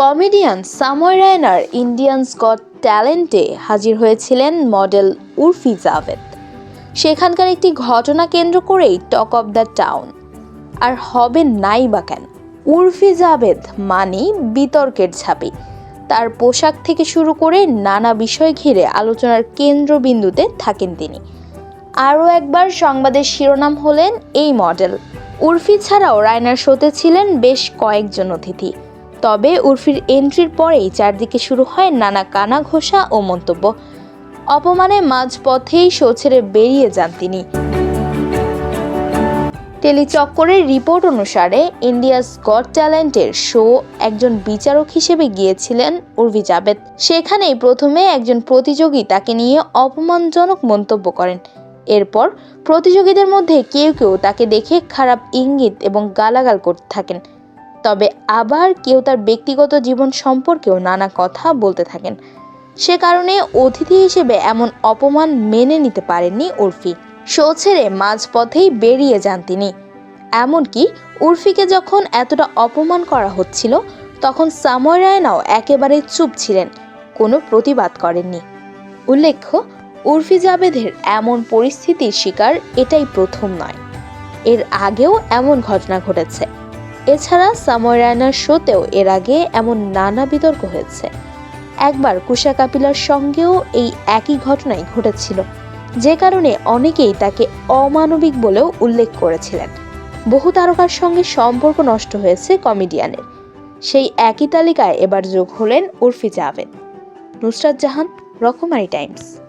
Comedian Samay রায়নার Indians got ট্যালেন্টে হাজির হয়েছিলেন মডেল উর্ফি জাভেদ। সেখানকার একটি ঘটনা কেন্দ্র করেই টক অব দ্য টাউন। আর হবে নাই বা কেন? উর্ফি জাভেদ মানি বিতর্কের ছাপি। তার পোশাক থেকে শুরু করে নানা বিষয় ঘিরে আলোচনার কেন্দ্রবিন্দুতে থাকেন তিনি। আরও একবার সংবাদের শিরোনাম হলেন এই মডেল। উর্ফি ছাড়াও রায়নার শোতে ছিলেন বেশ কয়েকজন অতিথি। তবে উর্ফির এন্ট্রির পরেই চারদিকে শুরু হয় নানা কানা ঘোষা ও মন্তব্য। অপমানে মাঝপথেই শো ছেড়ে বেরিয়ে যান তিনি। টেলিচক্করের রিপোর্ট অনুসারে ইন্ডিয়াস গড ট্যালেন্টের শো একজন বিচারক হিসেবে গিয়েছিলেন উর্ভি জাবেদ। সেখানেই প্রথমে একজন প্রতিযোগী তাকে নিয়ে অপমানজনক মন্তব্য করেন। এরপর প্রতিযোগীদের মধ্যে কেউ কেউ তাকে দেখে খারাপ ইঙ্গিত এবং গালাগাল করতে থাকেন। তবে আবার কেউ তার ব্যক্তিগত জীবন সম্পর্কেও নানা কথা বলতে থাকেন। সে কারণে অতিথি হিসেবে এমন অপমান মেনে নিতে পারেননি উর্ফি। শো ছেড়ে মাঝপথেই বেরিয়ে যান তিনি। এমনকি উর্ফিকে যখন এতটা অপমান করা হচ্ছিল, তখন সাময় রায়নাও একেবারে চুপ ছিলেন, কোনো প্রতিবাদ করেননি। উল্লেখ্য, উর্ফি জাবেদের এমন পরিস্থিতির শিকার এটাই প্রথম নয়। এর আগেও এমন ঘটনা ঘটেছে। এছাড়া সাময় রায়নার শোতেও এর আগে এমন নানা বিতর্ক হয়েছে। একবার কুশা কাপিলার সঙ্গেও এই একই ঘটনাই ঘটেছিল। যে কারণে অনেকেই তাকে অমানবিক বলেও উল্লেখ করেছিলেন। বহু তারকার সঙ্গে সম্পর্ক নষ্ট হয়েছে কমেডিয়ানের। সেই একই তালিকায় এবার যোগ হলেন উর্ফি জাভেদ। নুসরাত জাহান, রকমারি টাইমস।